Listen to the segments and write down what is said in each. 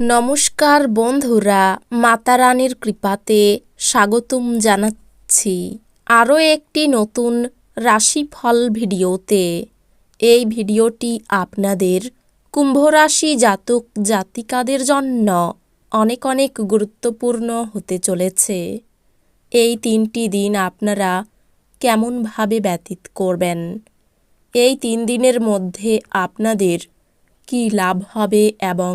নমস্কার বন্ধুরা, মাতারানীর কৃপাতে স্বাগতম জানাচ্ছি আরও একটি নতুন রাশিফল ভিডিওতে। এই ভিডিওটি আপনাদের কুম্ভ রাশি জাতক জাতিকাদের জন্য অনেক অনেক গুরুত্বপূর্ণ হতে চলেছে। এই তিনটি দিন আপনারা কেমনভাবে ব্যতীত করবেন? এই তিন দিনের মধ্যে আপনাদের কী লাভ হবে এবং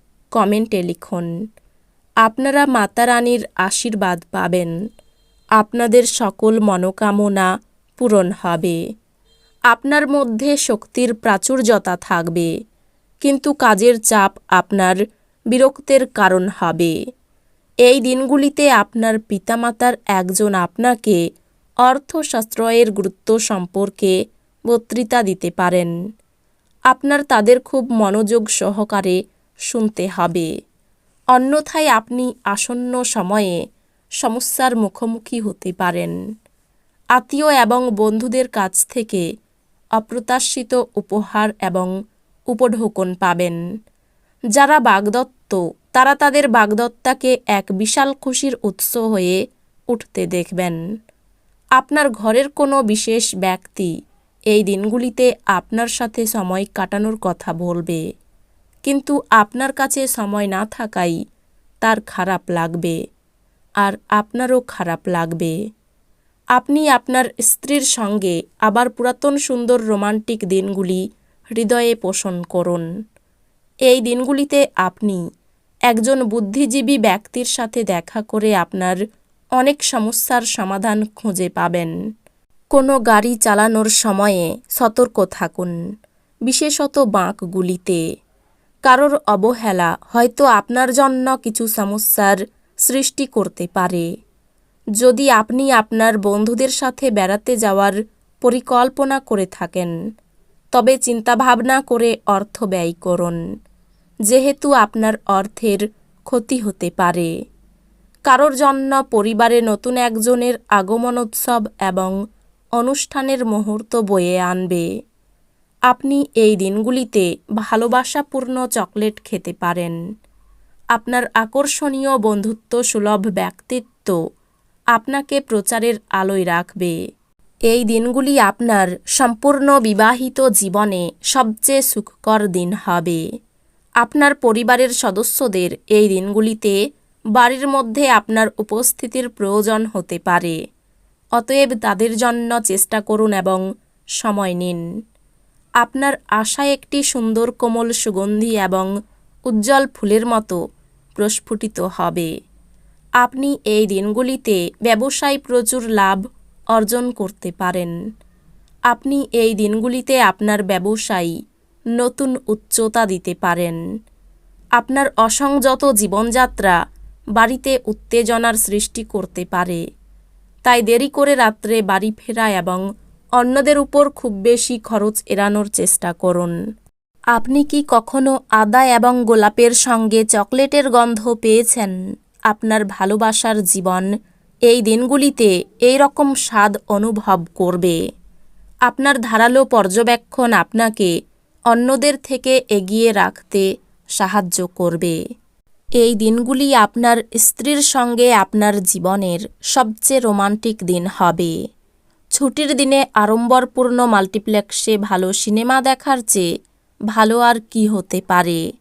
কমেন্টে লিখুন, আপনারা মাতারানীর আশীর্বাদ পাবেন। আপনাদের সকল মনোকামনা পূরণ হবে। আপনার মধ্যে শক্তির প্রাচুর্যতা থাকবে, কিন্তু কাজের চাপ আপনার বিরক্তের কারণ হবে। এই দিনগুলিতে আপনার পিতামাতার একজন আপনাকে অর্থশাস্ত্রয়ের গুরুত্ব সম্পর্কে বক্তৃতা দিতে পারেন। আপনার তাদের খুব মনোযোগ সহকারে শুনতে হবে। অন্যথায় আপনি আসন্ন সময়ে সমস্যার মুখোমুখি হতে পারেন। আত্মীয় এবং বন্ধুদের কাছ থেকে অপ্রত্যাশিত উপহার এবং উপঢৌকন পাবেন। যারা বাগদত্ত, তারা তাদের বাগদত্তাকে এক বিশাল খুশির উৎস হয়ে উঠতে দেখবেন। আপনার ঘরের কোনো বিশেষ ব্যক্তি এই দিনগুলিতে আপনার সাথে সময় কাটানোর কথা বলবে। কিন্তু আপনার কাছে সময় না থাকাই তার খারাপ লাগবে আর আপনারও খারাপ লাগবে। আপনি আপনার স্ত্রীর সঙ্গে আবার পুরাতন সুন্দর রোমান্টিক দিনগুলি হৃদয়ে পোষণ করুন। এই দিনগুলিতে আপনি একজন বুদ্ধিজীবী ব্যক্তির সাথে দেখা করে আপনার অনেক সমস্যার সমাধান খুঁজে পাবেন। কোনো গাড়ি চালানোর সময়ে সতর্ক থাকুন, বিশেষত বাঁকগুলিতে। কারোর অবহেলা হয়তো আপনার জন্য কিছু সমস্যার সৃষ্টি করতে পারে। যদি আপনি আপনার বন্ধুদের সাথে বেড়াতে যাওয়ার পরিকল্পনা করে থাকেন, তবে চিন্তাভাবনা করে অর্থ ব্যয় করুন, যেহেতু আপনার অর্থের ক্ষতি হতে পারে। কারোর জন্য পরিবারে নতুন একজনের আগমন উৎসব এবং অনুষ্ঠানের মুহূর্ত বয়ে আনবে। আপনি এই দিনগুলিতে ভালোবাসাপূর্ণ চকলেট খেতে পারেন। আপনার আকর্ষণীয় বন্ধুত্ব সুলভ ব্যক্তিত্ব আপনাকে প্রচারের আলোয় রাখবে। এই দিনগুলি আপনার সম্পূর্ণ বিবাহিত জীবনে সবচেয়ে সুখকর দিন হবে। আপনার পরিবারের সদস্যদের এই দিনগুলিতে বাড়ির মধ্যে আপনার উপস্থিতির প্রয়োজন হতে পারে। অতএব তাদের জন্য চেষ্টা করুন এবং সময় নিন। আপনার আশা একটি সুন্দর কোমল সুগন্ধি এবং উজ্জ্বল ফুলের মতো প্রস্ফুটিত হবে। আপনি এই দিনগুলিতে ব্যবসায় প্রচুর লাভ অর্জন করতে পারেন। আপনি এই দিনগুলিতে আপনার ব্যবসায়ী নতুন উচ্চতা দিতে পারেন। আপনার অসংযত জীবনযাত্রা বাড়িতে উত্তেজনার সৃষ্টি করতে পারে। তাই দেরি করে রাত্রে বাড়ি ফেরা এবং অন্যদের উপর খুব বেশি খরচ এড়ানোর চেষ্টা করুন। আপনি কি কখনো আদা এবং গোলাপের সঙ্গে চকলেটের গন্ধ পেয়েছেন? আপনার ভালোবাসার জীবন এই দিনগুলিতে এই রকম স্বাদ অনুভব করবে। আপনার ধারালো পর্যবেক্ষণ আপনাকে অন্যদের থেকে এগিয়ে রাখতে সাহায্য করবে। এই দিনগুলি আপনার স্ত্রীর সঙ্গে আপনার জীবনের সবচেয়ে রোমান্টিক দিন হবে। ছুটির দিনে আড়ম্বরপূর্ণ মাল্টিপ্লেক্সে ভালো সিনেমা দেখার চেয়ে ভালো আর কি হতে পারে?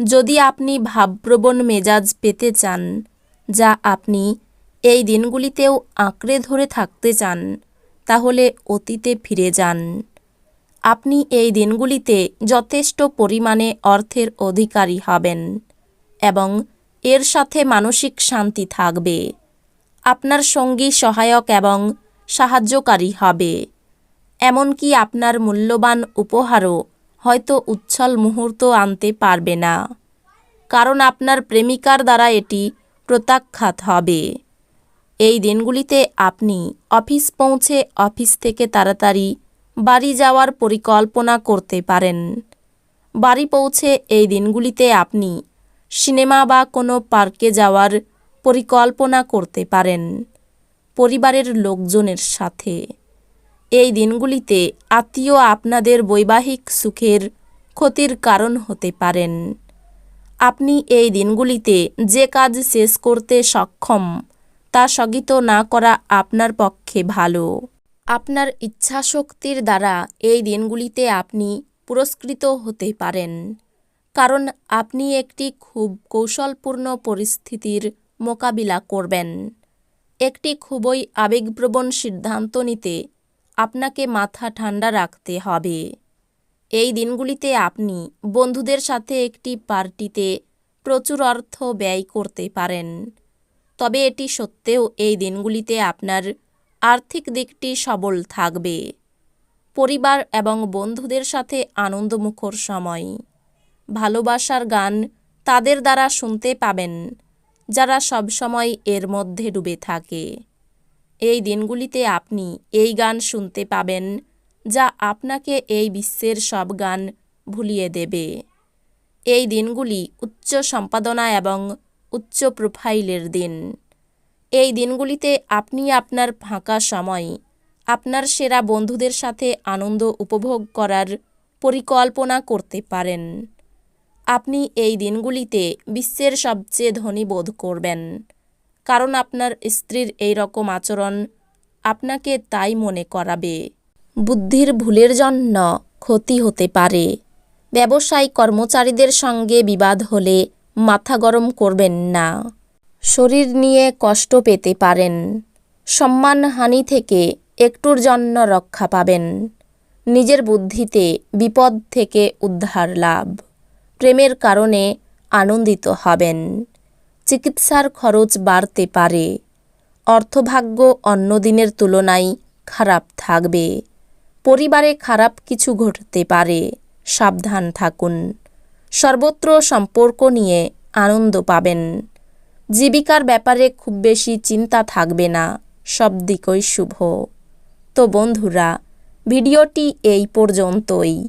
যদি আপনি ভাবপ্রবণ মেজাজ পেতে চান, যা আপনি এই দিনগুলিতেও আঁকড়ে ধরে থাকতে চান, তাহলে অতীতে ফিরে যান। আপনি এই দিনগুলিতে যথেষ্ট পরিমাণে অর্থের অধিকারী হবেন এবং এর সাথে মানসিক শান্তি থাকবে। আপনার সঙ্গী সহায়ক এবং সাহায্যকারী হবে। এমনকি আপনার মূল্যবান উপহারও হয়তো উচ্ছল মুহূর্ত আনতে পারবে না। কারণ আপনার প্রেমিকার দ্বারা এটি প্রত্যাখ্যাত হবে। এই দিনগুলিতে আপনি অফিস পৌঁছে অফিস থেকে তাড়াতাড়ি বাড়ি যাওয়ার পরিকল্পনা করতে পারেন। বাড়ি পৌঁছে এই দিনগুলিতে আপনি সিনেমা বা কোনো পার্কে যাওয়ার পরিকল্পনা করতে পারেন। পরিবারের লোকজনের সাথে। এই দিনগুলিতে আত্মীয় আপনাদের বৈবাহিক সুখের ক্ষতির কারণ হতে পারেন। আপনি এই দিনগুলিতে যে কাজ শেষ করতে সক্ষম, তা স্থগিত না করা আপনার পক্ষে ভালো। আপনার ইচ্ছাশক্তির দ্বারা এই দিনগুলিতে আপনি পুরস্কৃত হতে পারেন। কারণ আপনি একটি খুব কৌশলপূর্ণ পরিস্থিতির মোকাবিলা করবেন। একটি খুবই আবেগপ্রবণ সিদ্ধান্ত নিতে আপনাকে মাথা ঠান্ডা রাখতে হবে। এই দিনগুলিতে আপনি বন্ধুদের সাথে একটি পার্টিতে প্রচুর অর্থ ব্যয় করতে পারেন। তবে এটি সত্ত্বেও এই দিনগুলিতে আপনার আর্থিক দিকটি সবল থাকবে। পরিবার এবং বন্ধুদের সাথে আনন্দমুখর সময়। ভালোবাসার গান তাদের দ্বারা শুনতে পাবেন। যারা সবসময় এর মধ্যে ডুবে থাকে। এই দিনগুলিতে আপনি এই গান শুনতে পাবেন, যা আপনাকে এই বিশ্বের সব গান ভুলিয়ে দেবে। এই দিনগুলি উচ্চ সম্পাদনা এবং উচ্চ প্রোফাইলের দিন। এই দিনগুলিতে আপনি আপনার ফাঁকা সময়, আপনার সেরা বন্ধুদের সাথে আনন্দ উপভোগ করার পরিকল্পনা করতে পারেন। আপনি এই দিনগুলিতে বিশ্বের সবচেয়ে ধনী বোধ করবেন। কারণ আপনার স্ত্রীর এই রকম আচরণ আপনাকে তাই মনে করাবে। বুদ্ধির ভুলের জন্য ক্ষতি হতে পারে। ব্যবসায়ী কর্মচারীদের সঙ্গে বিবাদ হলে মাথা গরম করবেন না। শরীর নিয়ে কষ্ট পেতে পারেন। সম্মানহানি থেকে একটুর জন্য রক্ষা পাবেন। নিজের বুদ্ধিতে বিপদ থেকে উদ্ধার লাভ। প্রেমের কারণে আনন্দিত হবেন। চিকিৎসার খরচ বাড়তে পারে। অর্থভাগ্য অন্য দিনের তুলনায় খারাপ থাকবে। পরিবারে খারাপ কিছু ঘটতে পারে। সাবধান থাকুন। সর্বত্র সম্পর্ক নিয়ে আনন্দ পাবেন। জীবিকার ব্যাপারে খুব বেশি চিন্তা থাকবে না। সব দিকই শুভ। তো বন্ধুরা, ভিডিওটি এই পর্যন্তই।